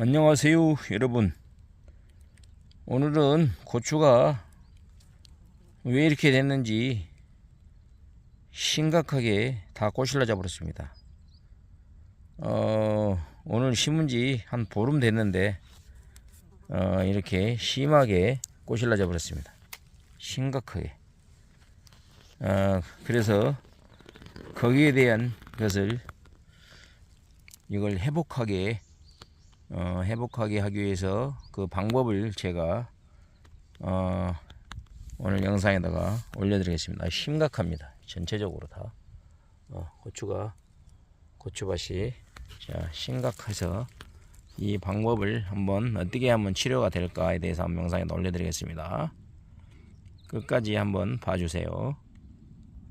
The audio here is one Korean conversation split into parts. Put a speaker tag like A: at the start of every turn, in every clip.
A: 안녕하세요 여러분. 오늘은 고추가 왜 이렇게 됐는지 심각하게 다 꼬실러져 버렸습니다. 어, 오늘 심은 지 한 보름 됐는데 어, 이렇게 심하게 꼬실러져 버렸습니다. 심각하게. 어, 그래서 거기에 대한 것을 이걸 회복하게 어, 회복하게 하기 위해서 그 방법을 제가 어, 오늘 영상에다가 올려드리겠습니다. 아, 심각합니다. 전체적으로 다 어, 고추가 고추밭이 자, 심각해서 이 방법을 한번 어떻게 하면 치료가 될까에 대해서 한번 영상에 올려드리겠습니다. 끝까지 한번 봐주세요.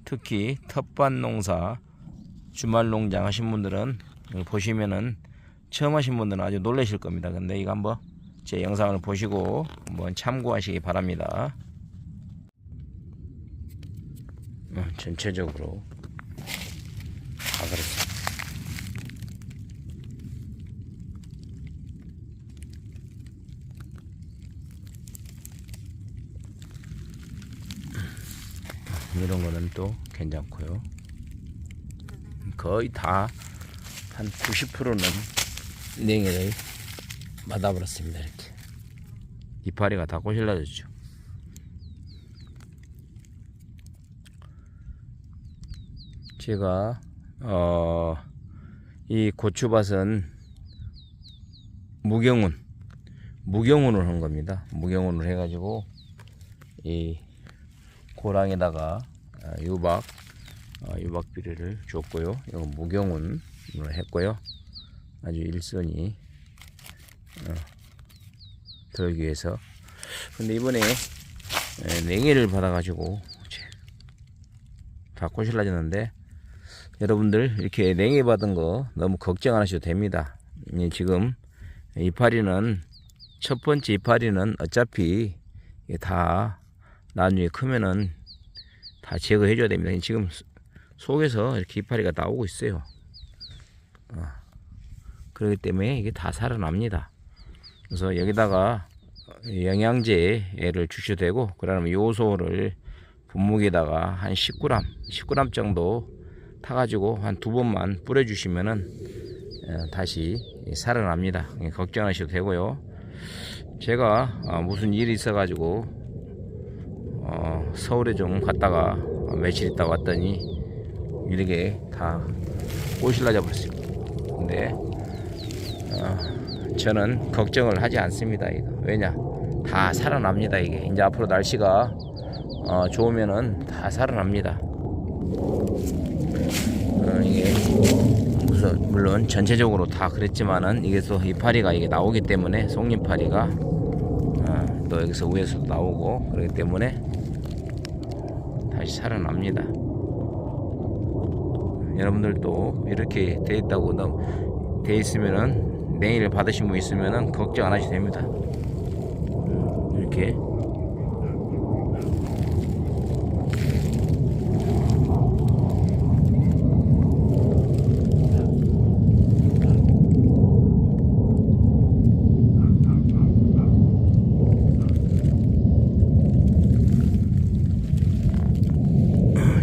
A: 특히 텃밭 농사 주말 농장 하신 분들은 보시면은 처음 하신 분들은 아주 놀라실 겁니다. 근데 이거 한번 제 영상을 보시고 한번 참고하시기 바랍니다. 어, 전체적으로 다 그렇습니다. 이런 거는 또 괜찮고요. 거의 다 한 90%는 냉이를 맞아버렸습니다. 이렇게 이파리가 다 꼬실라졌죠. 제가 어, 이 고추밭은 무경운 무경운을 한 겁니다. 무경운을 해가지고 이 고랑에다가 아, 유박 어, 유박 비료를 줬고요. 이건 무경운을 했고요. 아주 일선이 어, 들기 위해서. 근데 이번에 에, 냉해를 받아가지고 다 꼬실라졌는데 여러분들 이렇게 냉해 받은 거 너무 걱정 안 하셔도 됩니다. 이 지금 이파리는 첫 번째 이파리는 어차피 다 나중에 크면은 다 제거해 줘야 됩니다. 지금 속에서 이렇게 이파리가 나오고 있어요. 어. 그렇기 때문에 이게 다 살아납니다. 그래서 여기다가 영양제를 주셔도 되고 그러면 요소를 분무기에다가 한 10g, 10g 정도 타가지고 한 두 번만 뿌려주시면은 어, 다시 살아납니다. 걱정하셔도 되고요. 제가 어, 무슨 일이 있어가지고 어, 서울에 좀 갔다가 며칠 있다 왔더니 이렇게 다 꼬실라져 버렸어요. 근데 어, 저는 걱정을 하지 않습니다. 이거. 왜냐 다 살아납니다. 이게 이제 앞으로 날씨가 어, 좋으면은 다 살아납니다. 어, 이게 우선 물론 전체적으로 다 그랬지만은 이게 또 이파리가 이게 나오기 때문에 송잎파리가 어, 또 여기서 위에서도 나오고 그렇기 때문에 다시 살아납니다. 여러분들도 이렇게 돼 있다고 너돼 있으면은 냉이를 받으신 분 있으면은 걱정 안 하셔도 됩니다. 이렇게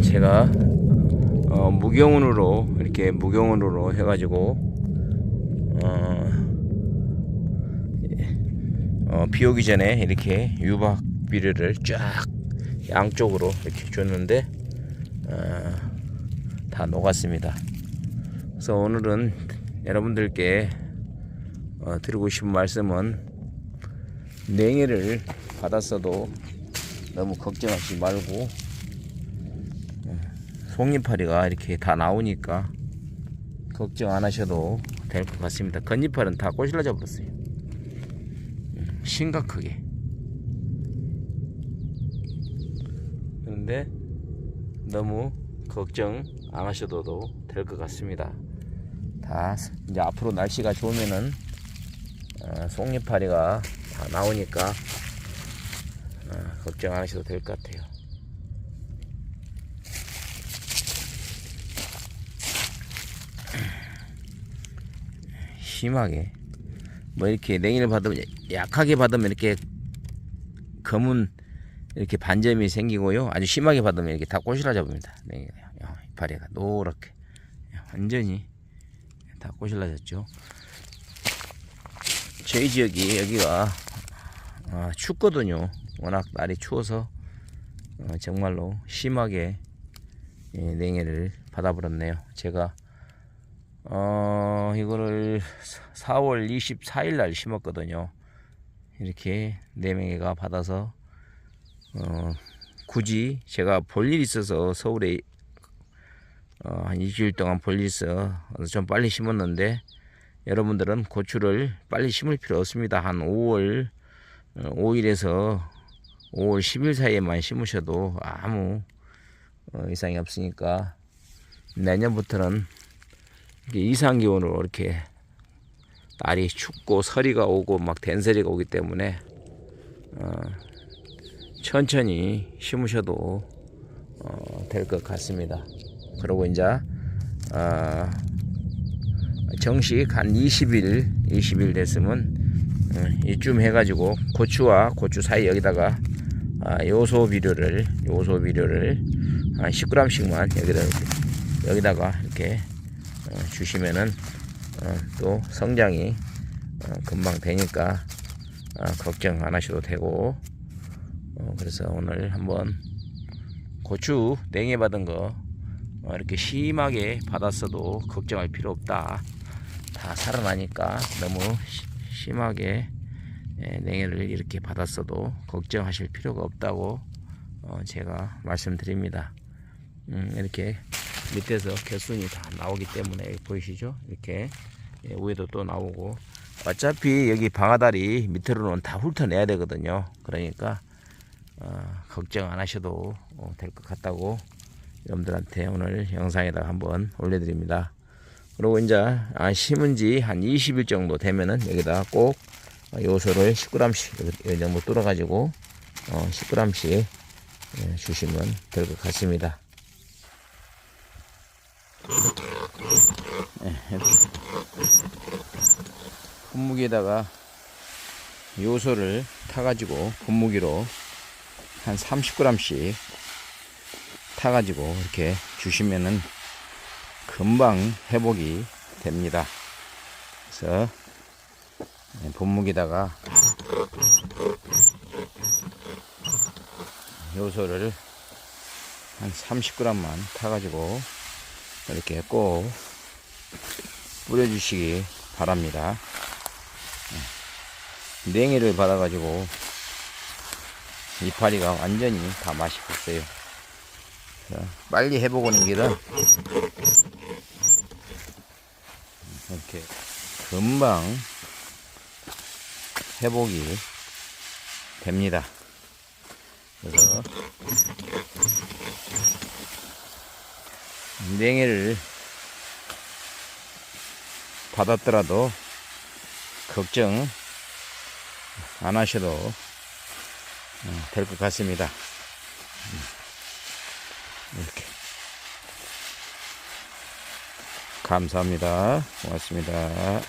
A: 제가 어, 무경운으로 이렇게 무경운으로 해가지고 어, 예, 어, 비 오기 전에 이렇게 유박 비료를 쫙 양쪽으로 이렇게 줬는데 어, 다 녹았습니다. 그래서 오늘은 여러분들께 어, 드리고 싶은 말씀은 냉해를 받았어도 너무 걱정하지 말고 송잎파리가 이렇게 다 나오니까 걱정 안 하셔도 될 것 같습니다. 건잎파리는 다 꼬실러져 버렸어요. 음, 심각하게. 그런데 너무 걱정 안 하셔도 될 것 같습니다. 다 이제 앞으로 날씨가 좋으면은 어, 송잎파리가 다 나오니까 어, 걱정 안 하셔도 될 것 같아요. 심하게 뭐 이렇게 냉이를 받으면 약하게 받으면 이렇게 검은 이렇게 반점이 생기고요. 아주 심하게 받으면 이렇게 다 꼬실라 잡습니다. 냉이가 야, 이파리가 노랗게 야, 완전히 다 꼬실라 졌죠. 저희 지역이 여기가 아, 춥거든요. 워낙 날이 추워서 어, 정말로 심하게 예, 냉해를 받아버렸네요. 제가 어 이거를 4월 24일 날 심었거든요. 이렇게 네 명이가 받아서 어 굳이 제가 볼일 있어서 서울에 어, 한 일주일 동안 볼일 있어 좀 빨리 심었는데 여러분들은 고추를 빨리 심을 필요 없습니다. 한 5월 5일에서 5월 10일 사이에만 심으셔도 아무 어, 이상이 없으니까 내년부터는 이게 이상 기온으로 이렇게 날이 춥고 서리가 오고 막 된서리가 오기 때문에 어, 천천히 심으셔도 어, 될것 같습니다. 그리고 이제 어, 정식 한 20일 20일 됐으면 어, 이쯤 해가지고 고추와 고추 사이 여기다가 아, 요소 비료를 요소 비료를 한 10g씩만 여기다 여기다가 이렇게 어, 주시면은 어, 또 성장이 어, 금방 되니까 어, 걱정 안 하셔도 되고 어, 그래서 오늘 한번 고추 냉해 받은 거 어, 이렇게 심하게 받았어도 걱정할 필요 없다 다 살아나니까 너무 시- 심하게 예, 냉해를 이렇게 받았어도 걱정하실 필요가 없다고 어, 제가 말씀드립니다. 음, 이렇게 밑에서 개순이 다 나오기 때문에 보이시죠? 이렇게 예, 위에도 또 나오고 어차피 여기 방아다리 밑으로는 다 훑어내야 되거든요. 그러니까 어, 걱정 안 하셔도 어, 될것 같다고 여러분들한테 오늘 영상에다가 한번 올려드립니다. 그리고 이제 아, 심은 지 한 20일 정도 되면은 여기다 꼭 요소를 10g씩 이 정도 뚫어 가지고 어, 10g씩 예, 주시면 될 것 같습니다. 예, 이렇게 분무기에다가 요소를 타가지고 분무기로 한 30g씩 타가지고 이렇게 주시면은 금방 회복이 됩니다. 그래서 네, 분무기다가 요소를 한 30g만 타가지고 이렇게 꼭 뿌려주시기 바랍니다. 네. 냉이를 받아가지고 이파리가 완전히 다. 자, 빨리 해보고는 길은 이렇게 금방 회복이 됩니다. 그래서 냉해를 받았더라도 걱정 안 하셔도 될 것 같습니다. 이렇게 감사합니다. 고맙습니다.